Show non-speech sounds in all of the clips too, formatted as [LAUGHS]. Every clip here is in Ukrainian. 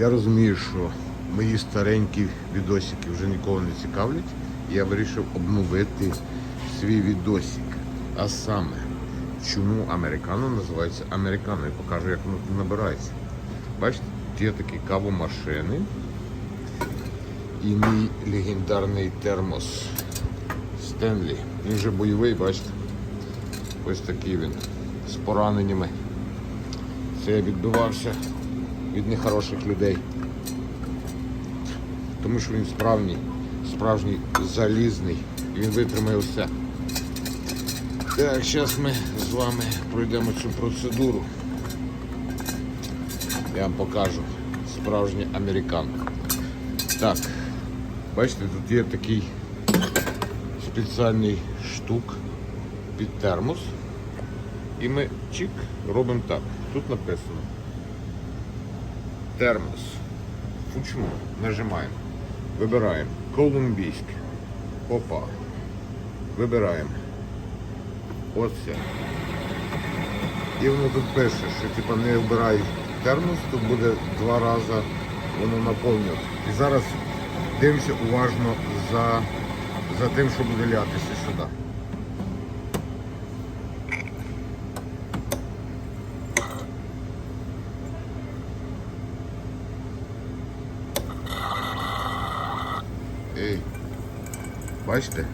Я розумію, що мої старенькі відосики вже нікого не цікавлять. Я вирішив обновити свій відосик. А саме, чому американо називається американо. І покажу, як воно набирається. Бачите, є такі кавомашини. І мій легендарний термос Стенлі. Він вже бойовий, бачите. Ось такий він. З пораненнями. Це я відбивався від нехороших людей. Тому що він справжній, справжній залізний. Він витримає все. Так, зараз ми з вами пройдемо цю процедуру. Я вам покажу справжній американ. Так, бачите, тут є такий спеціальний штук під термос. І ми чик робимо так. Тут написано термос. Фучмо. Нажимаємо. Вибираємо. Колумбійське. Опа. Вибираємо. Оце. І воно тут пише, що типа не вбирай термос, тут буде два рази воно наповнювати. І зараз дивимося уважно за, за тим, що буде лятися сюди. Бачите?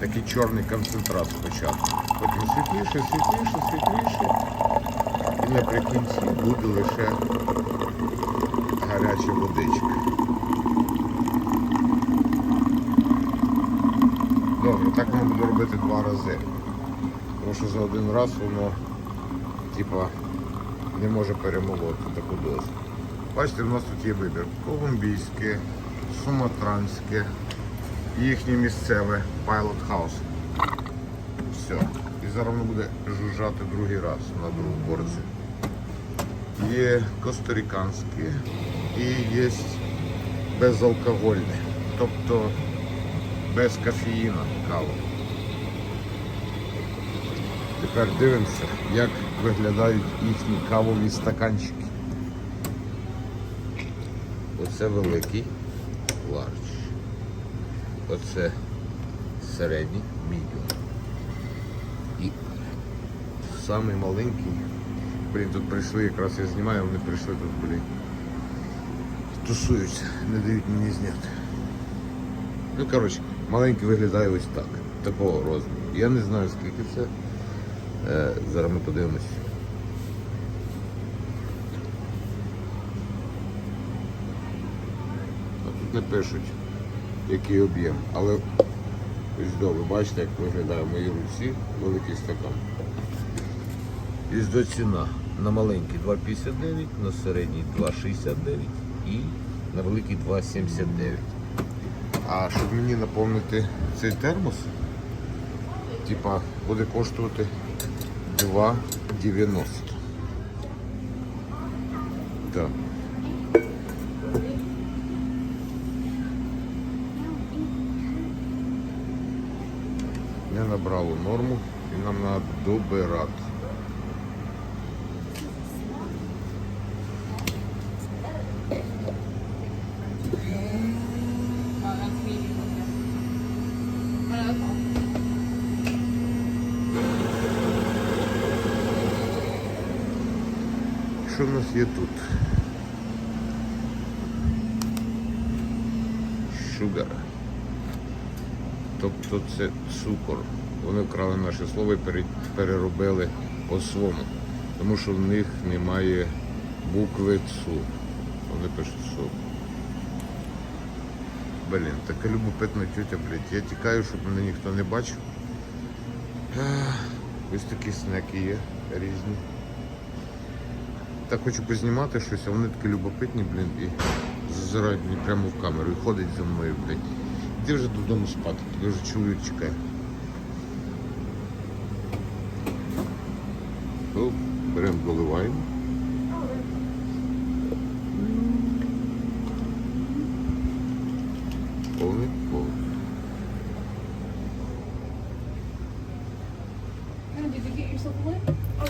Такий чорний концентрат спочатку. Потім світліше, світліше, світліше. І наприкінці буде лише гаряча водичка. Добре, так воно буде робити два рази. Тому що за один раз воно типа не може перемолоти таку дозу. Бачите, в нас тут є вибір. Колумбійське, суматранське, їхнє місцеве Pilot House. Все. І зараз воно буде жужжати другий раз на другу порцію. Є косторіканське і є безалкогольне, тобто без кофеїна кава. Тепер дивимося, як виглядають їхні кавові стаканчики. Оце великий ларч. Оце середній медіум. І самий маленький. Блін, тут прийшли, якраз я знімаю, вони прийшли тут, блін. Тусуються, не дають мені зняти. Ну, коротше, маленький виглядає ось так. Такого розміру. Я не знаю скільки це. Е, зараз ми подивимось. А тут не пишуть, який об'єм. Але ось ви бачите, як виглядає в моїй руці великий стакан. Ось до ціна. На маленький 2,59, на середній 2,69 і на великий 2,79. А щоб мені наповнити цей термос, типа буде коштувати 2,90. Так. Не набрало норму і нам треба добирати. Що в нас є тут? Тобто це цукор. Вони вкрали наше слово і переробили по-своєму. Тому що в них немає букви ЦУ. Вони пишуть ЦУ. Блін, така любопитна тетя, блядь. Я тікаю, щоб мене ніхто не бачив. Ось такі снеки є різні. Так хочу познімати щось, а вони такі любопитні, блін, і зазирають мені прямо в камеру і ходять за мною, блядь. Іди вже додому спати, тебе вже чоловік чекає. Оп, беремо, доливаємо. Повний, повний. Did you get yourself a lip? Oh,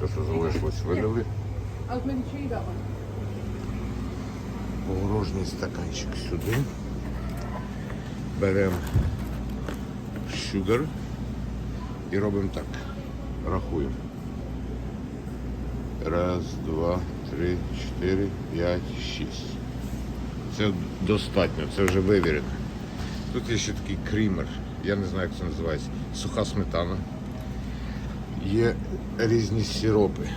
Те, що залишилось, вилили. I was making sure you got one. порожній стаканчик сюди. Беремо sugar і робимо так. Рахуємо. Раз, два, три, чотири, п'ять, шість. Це достатньо, це вже вивірено. Тут є ще такий крімер, я не знаю, як це називається. Суха сметана. Є різні сиропи,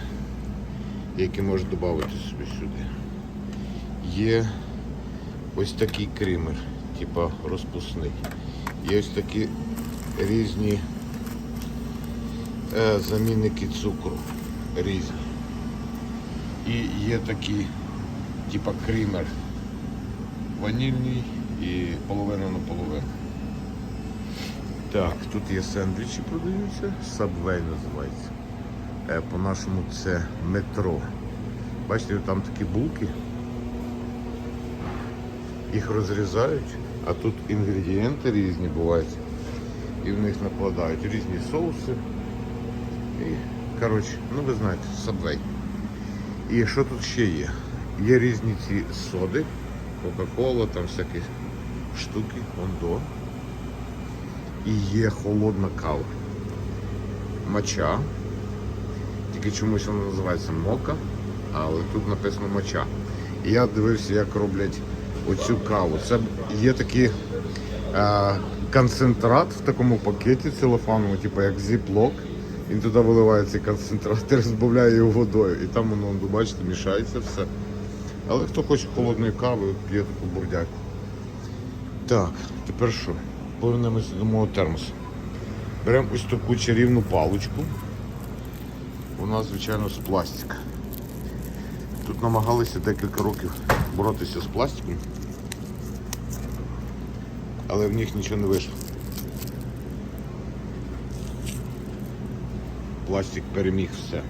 які можна додати собі сюди. Є ось такий крімер, типа розпусний. Є ось такі різні е, замінники цукру. Різні. І є такі, типа крімер ванільний і половина на половину. Так, тут є сендвічі продаються, Subway називається. Е, По-нашому це метро. Бачите, там такі булки. Їх розрізають, а тут інгредієнти різні бувають. І в них накладають різні соуси. І, коротше, ну ви знаєте, Subway. І що тут ще є? Є різні ці соди, Кока-Кола, там всякі штуки, ондо. І є холодна кава. Моча. Тільки чомусь вона називається мока, але тут написано моча. І я дивився, як роблять оцю каву. Це є такий е, концентрат в такому пакеті целофановому, типу як зіплок. Він туди виливає цей концентрат і [LAUGHS] розбавляє його водою. І там воно, ну, бачите, мішається все. Але хто хоче холодної кави, п'є таку бурдяку. Так, тепер що? Повернемося до мого термосу. Беремо ось таку чарівну паличку. Вона, звичайно, з пластика. Тут намагалися декілька років боротися з пластиком, але в них нічого не вийшло. Пластик переміг все.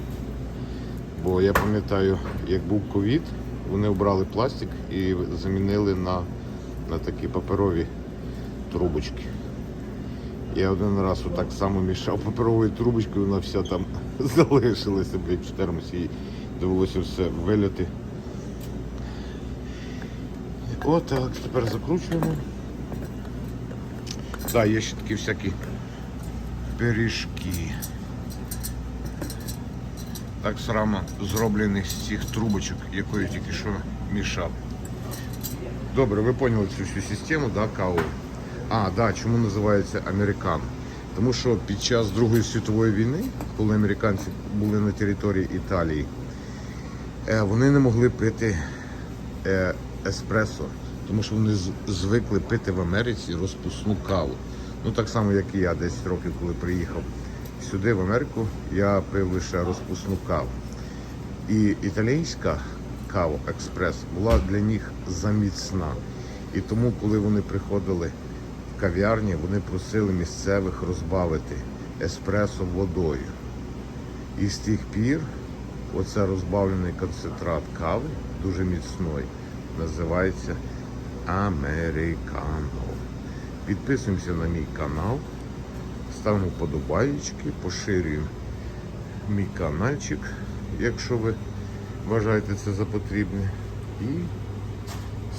Бо я пам'ятаю, як був ковід, вони обрали пластик і замінили на, на такі паперові трубочки. Я один раз отак само мішав паперовою трубочкою, вона вся там [LAUGHS] залишилася, в термосі, і довелося все виляти. Отак, тепер закручуємо. Так, да, є ще такі всякі пиріжки. Так само зроблених з цих трубочок, якою тільки що мішав. Добре, ви поняли цю всю систему, да, каву? А, да, чому називається американо? Тому що під час Другої світової війни, коли американці були на території Італії, е, вони не могли пити е, еспресо, тому що вони звикли пити в Америці розпусну каву. Ну так само, як і я 10 років, коли приїхав сюди, в Америку, я пив лише розпусну каву. І італійська кава експрес була для них заміцна. І тому, коли вони приходили в кав'ярні, вони просили місцевих розбавити еспресо водою. І з тих пір оце розбавлений концентрат кави, дуже міцної, називається Американо. Підписуємося на мій канал, ставимо подобаєчки, поширюємо мій каналчик, якщо ви вважаєте це за потрібне. І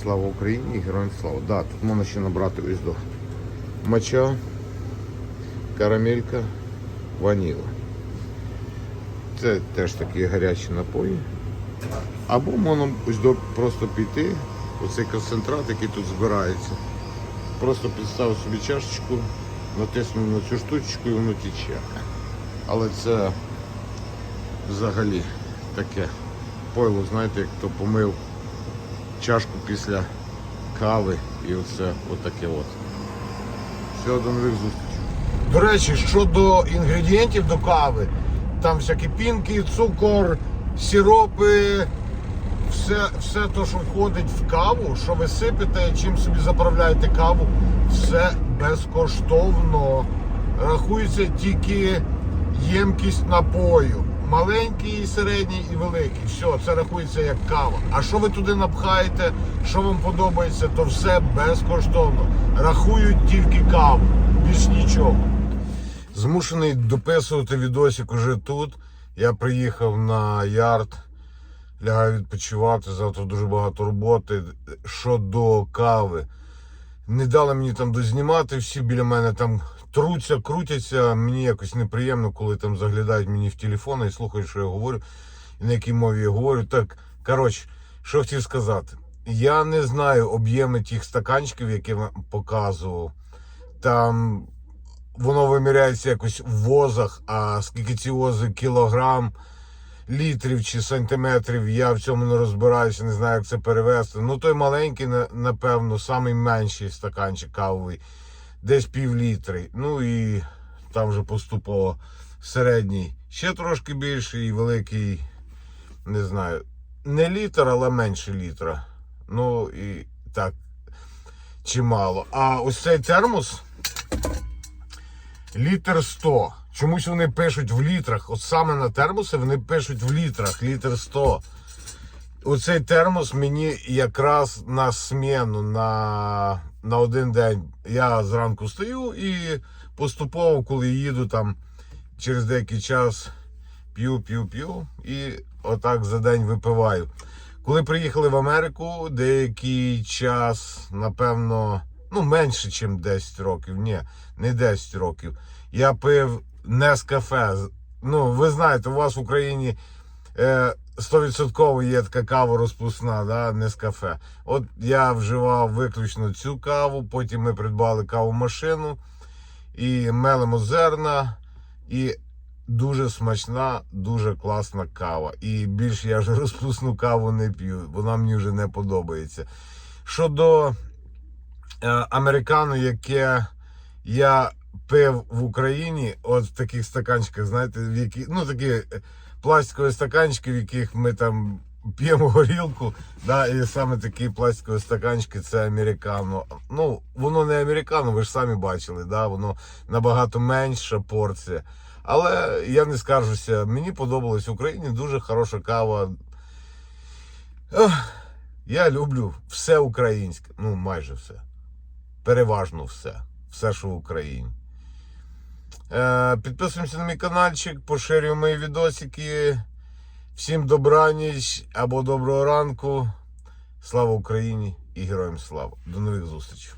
слава Україні і героям слава. Да, тут можна ще набрати ось до моча, карамелька, ваніла. Це теж такі гарячі напої. Або можна ось до просто піти, оцей концентрат, який тут збирається. Просто підставив собі чашечку, натиснув на цю штучку і воно тече. Але це взагалі таке пойло, знаєте, як хто помив чашку після кави і оце отаке от. Всього до нових зустрічей. До речі, щодо інгредієнтів до кави, там всякі пінки, цукор, сиропи, все, все те, що входить в каву, що ви сипете, чим собі заправляєте каву, все безкоштовно. Рахується тільки ємкість напою. Маленький, середній і великий. Все, це рахується як кава. А що ви туди напхаєте, що вам подобається, то все безкоштовно. Рахують тільки каву, більш нічого. Змушений дописувати відосик уже тут. Я приїхав на ярд лягаю відпочивати. Завтра дуже багато роботи. Щодо кави. Не дали мені там дознімати, всі біля мене там труться, крутяться. Мені якось неприємно, коли там заглядають мені в телефон і слухають, що я говорю, і на якій мові я говорю. Так, коротше, що хотів сказати. Я не знаю об'єми тих стаканчиків, які я вам показував. Там воно виміряється якось в возах, а скільки ці вози кілограм, літрів чи сантиметрів, я в цьому не розбираюся, не знаю, як це перевести. Ну, той маленький, напевно, самий менший стаканчик кавовий, десь пів літри. Ну і там вже поступово середній, ще трошки більший і великий, не знаю, не літр, але менше літра. Ну і так, чимало. А ось цей термос літр 100. Чомусь вони пишуть в літрах. От саме на термоси вони пишуть в літрах, літр 100. Оцей термос мені якраз на сміну на, на один день. Я зранку стою і поступово, коли їду там через деякий час п'ю, п'ю, п'ю і отак за день випиваю. Коли приїхали в Америку, деякий час, напевно, ну менше, ніж 10 років. Ні, не 10 років. Я пив Нескафе. Ну, ви знаєте, у вас в Україні е, 100% є така кава розпусна, да, Нескафе. От я вживав виключно цю каву, потім ми придбали кавомашину і мелимо зерна. І дуже смачна, дуже класна кава. І більше я вже [LAUGHS] розпусну каву не п'ю, вона мені вже не подобається. Щодо е, американо, яке я пив в Україні, от в таких стаканчиках, знаєте, в які, ну такі е, пластикові стаканчики, в яких ми там п'ємо горілку, да, і саме такі пластикові стаканчики це американо. Ну, воно не американо, ви ж самі бачили, да, воно набагато менша порція. Але я не скаржуся, мені подобалось в Україні дуже хороша кава. Ох, я люблю все українське, ну майже все. Переважно все. Все, що в Україні. Е, підписуємося на мій каналчик, поширюємо мої відосики. Всім добраніч або доброго ранку. Слава Україні і героям слава. До нових зустрічей.